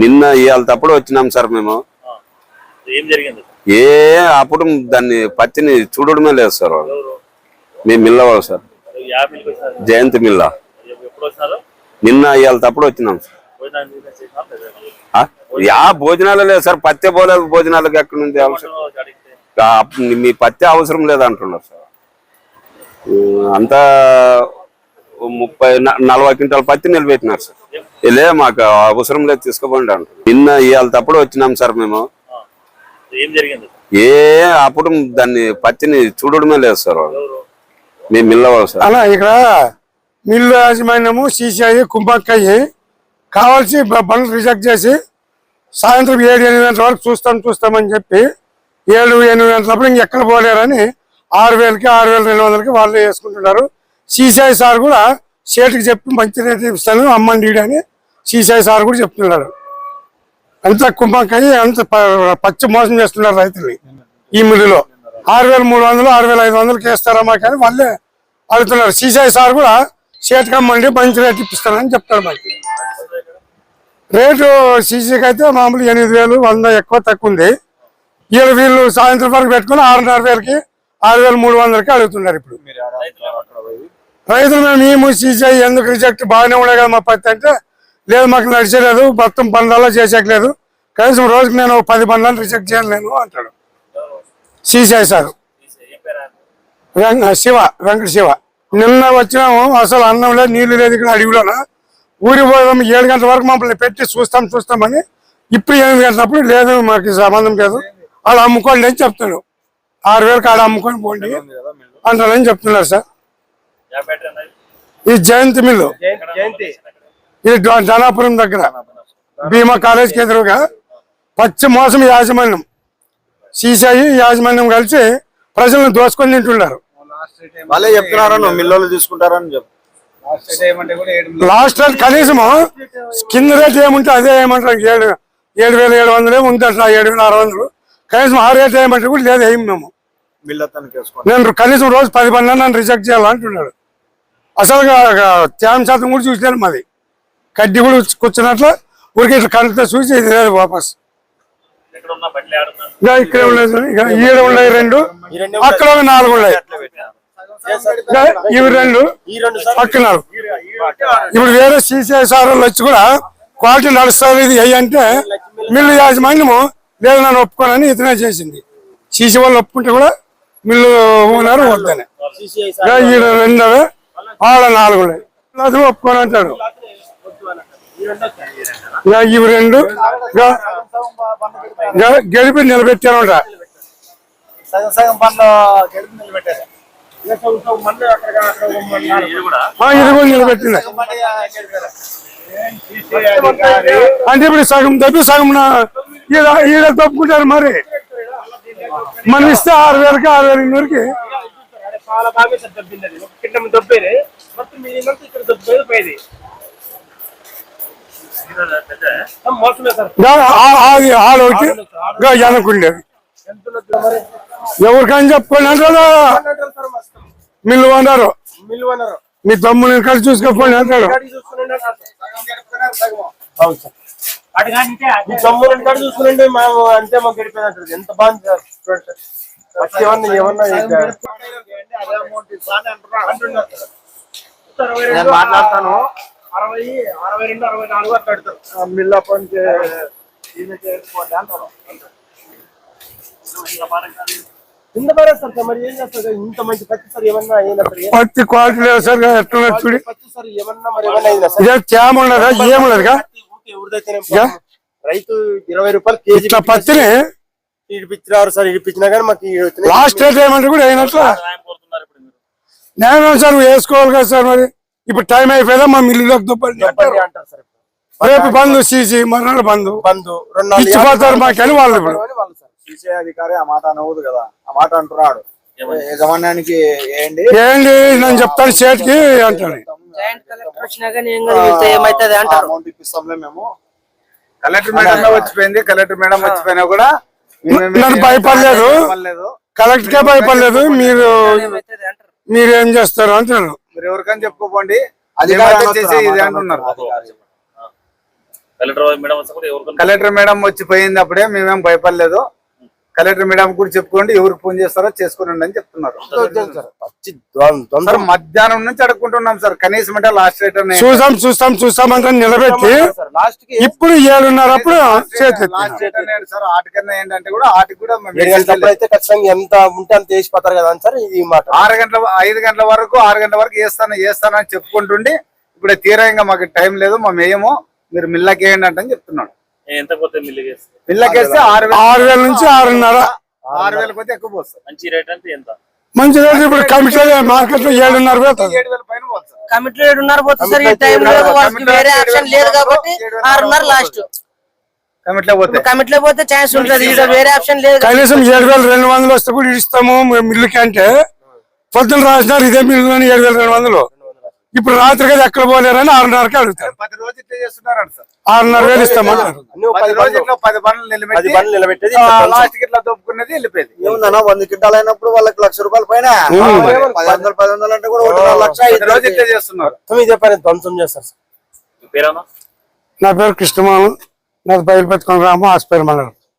నిన్న ఇవాళ తప్పుడు వచ్చినాం సార్ మేము. ఏం జరిగింది? ఏ అప్పుడు దాన్ని పత్తిని చూడడమే లేదు సార్ వాళ్ళు. మేము మిల్ల వాళ్ళు సార్. జయంతి మిల్ల. నిన్న ఇవాళ తప్పుడు వచ్చినాం సార్? యా భోజనాలు లేదు సార్. పత్తి పోలేదు భోజనాలకు ఎక్కడి నుంచి అవసరం? మీ పత్తి అవసరం లేదు అంటున్నారు సార్. అంతా ముప్పై నలభై క్వింటాల పత్తి నిలబెట్టినారు సార్. లే మాకు అవసరం లేదు తీసుకోపోండి అంటారు. నిన్న ఇవాళ తప్పుడు వచ్చినాం సార్ మేము. ఏం జరిగింది? ఏ అప్పుడు దాన్ని పత్తిని చూడడమే లేదు సార్ మేము సార్. అలా ఇక్కడ మిల్లు యాజమాన్యము సీసీఐ కుంభక్కయ్యి కావాల్సి బండ్లు రిజెక్ట్ చేసి సాయంత్రం ఏడు ఎనిమిది గంటల వరకు చూస్తాం చూస్తామని చెప్పి ఏడు ఎనిమిది గంటలప్పుడు ఇంకెక్కడ పోలేరని ఆరు వేలకి ఆరు వేల రెండు వందలకి వాళ్ళు వేసుకుంటున్నారు. సీసీఐ సార్ కూడా సేటుకి చెప్పి మంచి రేటు ఇస్తాను అమ్మండి అని సీసీఐ సార్ కూడా చెప్తున్నాడు అంత కుంభక్కయ్యి అంత పచ్చి మోసం చేస్తున్నారు రైతుల్ని ఈ మిల్లులో. ఆరు వేల మూడు వందలు ఆరు వేల ఐదు వందలకి వేస్తారా మాకు అని వాళ్ళే అడుగుతున్నారు. సీసీఐ సార్ కూడా సేట్ కమ్మండి మంచి రేట్ ఇప్పిస్తానని చెప్తాడు మాకు. రేటు సీసీకి అయితే మామూలు ఎనిమిది వేలు వంద ఎక్కువ తక్కువ ఉంది. వీళ్ళు వీళ్ళు సాయంత్రం వరకు పెట్టుకుని ఆరున్నర వేలకి ఆరు వేల మూడు వందలకి అడుగుతున్నారు ఇప్పుడు. రైతులు మేము మేము సీసీఐ ఎందుకు రిజెక్ట్ బాగానే ఉండే కదా మా పత్తి అంటే లేదు మాకు నడిచేలేదు మొత్తం బండ్లలో చేసేయట్లేదు. కనీసం రోజుకి నేను పది బండ్లను రిజెక్ట్ చేయలేను అంటాడు? వెంక శివ వెంకట శివ. నిన్న వచ్చినాము అసలు అన్నం లేదు నీళ్ళు లేదు ఇక్కడ అడవిలోన. ఊరికి పోదాం ఏడు గంటల వరకు మమ్మల్ని పెట్టి చూస్తాం చూస్తామని ఇప్పుడు ఎనిమిది గంటలప్పుడు లేదు మాకు సంబంధం లేదు. ఆడ అమ్ముకోండి అని చెప్తున్నాడు. ఆరు వేలకు ఆడ అమ్ముకొని పోండి అంటారని చెప్తున్నారు సార్. ఈ జయంతి మిల్లు. ఇది ధనాపురం దగ్గర. భీమా కాలేజ్కి ఎదురుగా పచ్చి మోసం యాజమాన్యం సీసీఐ యాజమాన్యం కలిసి ప్రజలను దోసుకొని తింటున్నారు. వాళ్ళే తీసుకుంటారని చెప్పు. లాస్ట్ రేట్ కనీసం కింద రేట్ ఏముంటే అదే ఏమంటారు? ఏడు ఏడు వేల ఏడు వందలు ఏమి ఉంది అట్లా ఏడు వేల ఆరు వందలు. కనీసం ఆ రేట్ ఏమంటే కూడా లేదు ఏం మేము. నేను కనీసం రోజు పది నన్ను రిజెక్ట్ చేయాలంటున్నాడు. అసలు తేమ శాతం కూడా చూసలేను మాది. కడ్డీ కూడా కూర్చున్నట్లు ఊరికి ఇట్లా కళ్ళతో చూసి ఇది లేదు వాపస్. ఇంకా ఇక్కడ ఉండేది ఇంకా ఈడ ఉన్నాయి రెండు. అక్కడ ఒక నాలుగు ఉన్నాయి. ఇవి రెండు. పక్కన. ఇప్పుడు వేరే వాళ్ళు వచ్చి కూడా క్వాలిటీ నడుస్తుంది ఇది అయ్యి అంటే మిల్లు యాజమాన్యము లేదు నన్ను ఒప్పుకోనని ఇతనే చేసింది. సీసీ వాళ్ళు ఒప్పుకుంటే కూడా మిల్లు ఓనర్ వద్దని. ఈడ రెండు ఆడ నాలుగు ఉన్నాయి. అతను ఒప్పుకొని అంటాడు ఇంకా ఇవి రెండు గెలిపి సగం సగం పనులు గెలుపు నిలబెట్టారు. ఇది కూడా నిలబెట్టింది. అంటే ఇప్పుడు సగం తప్పి సగం నా- ఈడ ఈడ తప్పుకుంటారు మరి. మనం ఇస్తే ఆరు వేలకి ఆరు వేల ఇన్నూరుకి చాలా బాగా దబ్బింది కింద దబ్బేది మొత్తం ఇక్కడ దబ్బేది పోయేది ఇది పెద్ద ఆ, మోసమే సార్ అది ఆడు ఒకటి ఇంకా వెనకుండేది ఎంత ఉన్నది మరి ఎవరికని చెప్పుకోండి అంటారు మిల్లు అన్నారు మీ తమ్ముని కలిసి చూసుకోపోండి అంటాడు మేము అంతే మాకు గడిపోయినట్టు ఎంత బాగుంది చూడండి ఏమన్నా నేను మాట్లాడతాను. అరవై అరవై రెండు అరవై నాలుగు అట్లా పెడతారు. చేసుకోండి అంటారు. కింద పడేస్తారు మరి ఏం చేస్తారు? సార్? ఇంత మంచి పచ్చి సార్ ఏమన్నా అయినా ఏ- పత్తి క్వాలిటీ లేదు సార్ ఎట్లున్నది చూడి. పచ్చి సార్ ఏమన్నా మరి ఏమన్నా అయిందా సార్? ఇదే తేమ ఉండదా ఏమున్నదిగా ఊరికే ఎవరిదైతేనే యా. రైతు ఇరవై రూపాయలు కేజీ పత్తిని ఇడిపించినారు సార్ ఇడిపించినా కానీ మాకు. లాస్ట్ రేట్ ఏమంటే కూడా అయినట్లా? నేను సార్ వేసుకోవాలి కదా సార్ మరి? ఇప్పుడు టైం అయిపోయిందా? మా మిల్లులోకి ఇప్పుడు. రేపు బంధు సీసీ బంధు. రెండు నాలుగు ఇచ్చిపోతారు మాకని వాళ్ళు ఇప్పుడు. సీసీ అధికారి ఆ మాట అనవద్దు కదా. ఆ మాట అంటున్నాడు. యజమాన్యానికి ఏంటి? ఏంటి? నేను చెప్తాను అంటాడు. అంటారు. అమౌంట్ ఇప్పిస్తాంలే మేము. కలెక్టర్ మేడం వచ్చిపోయింది. కలెక్టర్ మేడం వచ్చిపోయినా కూడా నన్ను భయపడలేదు. కలెక్టర్ కే భయపడలేదు. మీరు మీరు ఏం చేస్తారు అంటారు మీరు ఎవరికైనా అనొద్దు. కలెక్టర్ మేడం వస్తే కూడా ఎవరికన్నా కలెక్టర్ మేడం వచ్చి పోయింది అప్పుడే మేమేం భయపడలేదు. కలెక్టర్ మేడం కూడా చెప్పుకోండి ఎవరికి ఫోన్ చేస్తారో చేసుకోండి అని చెప్తున్నారు. సార్ మధ్యాహ్నం నుంచి అడుక్కుంటున్నాం సార్. కనీసం అంటే లాస్ట్ రేట్ చూసాం చూస్తాం చూస్తాం అంటే నిలబెట్టి లాస్ట్కి ఇప్పుడు ఏడున్నర అప్పుడు చేతి లాస్ట్ రేట్ అనేది సార్? ఆటకన్నా ఏంటంటే కూడా ఆటకి కూడా మేము ఏడు గంటలప్పుడు అయితే ఖచ్చితంగా ఎంత ఉంటే అంత వేసిపోతారు కదా అని సార్ ఇది మాట. ఆరు గంటల ఐదు గంటల వరకు ఆరు గంటల వరకు వేస్తాను వేస్తాను అని చెప్పుకుంటుండి ఇప్పుడు తీరా ఇంకా మాకు టైం లేదు మా మేయము మీరు మిల్లకి వేయండి అంటే అని చెప్తున్నాడు ఎంత పోతే వేస్తే ఆరు వేలు. ఆరు వేల నుంచి ఆరున్నర. ఆరు వేలకు పోతే ఎక్కువ పోతుంది మంచి రేట్ అంటే ఎంత? మంచి ఇప్పుడు కమిటీ మార్కెట్లో ఏడున్నర పోతుంది కమిటీలో ఏడున్నర పోతుంది సార్ ఈ టైం లేదు వాళ్ళకి వేరే ఆప్షన్ లేదు కాబట్టి ఆరున్నర లాస్ట్ కమిట్లో పోతే. కమిటీలో పోతే ఛాన్స్ ఉంటది. ఈడ వేరే ఆప్షన్ లేదు. కనీసం ఏడు వేల రెండు వందలు వస్తే కూడా ఇస్తాము మిల్లుకి అంటే. పొద్దున రాసినారు ఇదే మిల్లు ఏడు వేల రెండు వందలు. ఇప్పుడు రాత్రి కదా ఎక్కడ పోలేరని ఆరున్నరకి అడుగుతారు. ఆరున్నర వేలు ఏముందన్నా వంద క్వింటాలు అయినప్పుడు వాళ్ళకి లక్ష రూపాయలు పైన. పది వందలు పది వందలు అంటే కూడా ఒకటిన్నర లక్ష పది రోజులు ఇట్లా చేస్తున్నారు. మొత్తం ఇదే పని ధ్వంసం చేస్తారు నా పేరు కృష్ణమాను. నాది బయలు పెట్టుకుని రాము హాస్పిటల్ మండలం.